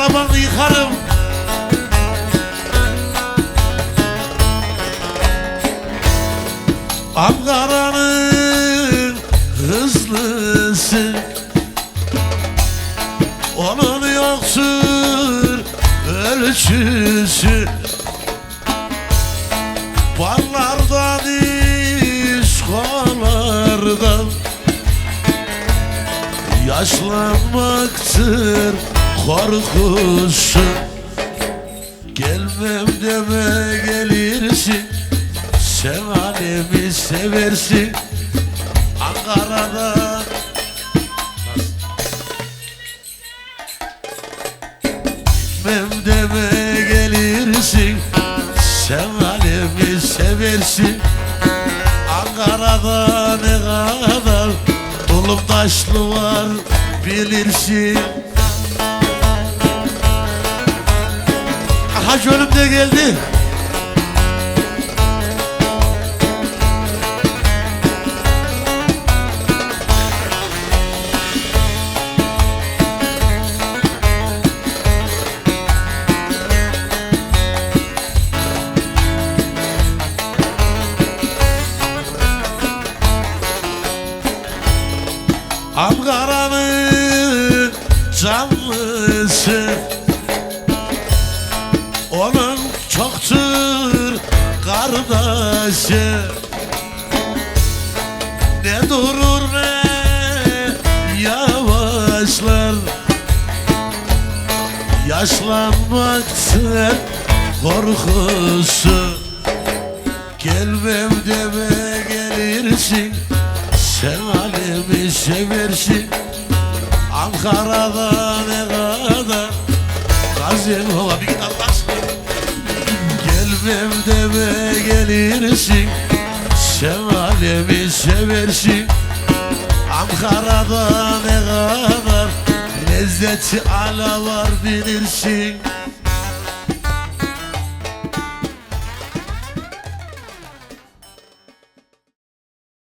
parmağını yıkarım. Ankara'nın hızlısı. Onun yoktur ölçüsü. Barlarda diskolarda Yaşlanmaktır korkusu. Gelmem deme gelirsin Sen alemi seversin. Ankara'da Gitmem deme gelirsin Sen alemi seversin. Ankara'da ne kadar Dolum taşlı var bilirsin Hacı önümde geldi. Ankara'nın canlısı Onun çoktur kardeşi. Ne durur ne yavaşlar. Yaşlanmaktır korkusu. Gelmem deme gelirsin Sen alemi seversin. Ankara'da ne kadar Gazem hava bir git Allah aşkına Gelmem deme gelirsin Sen alemi seversin. Ankara'da ne kadar Lezzeti ala var bilirsin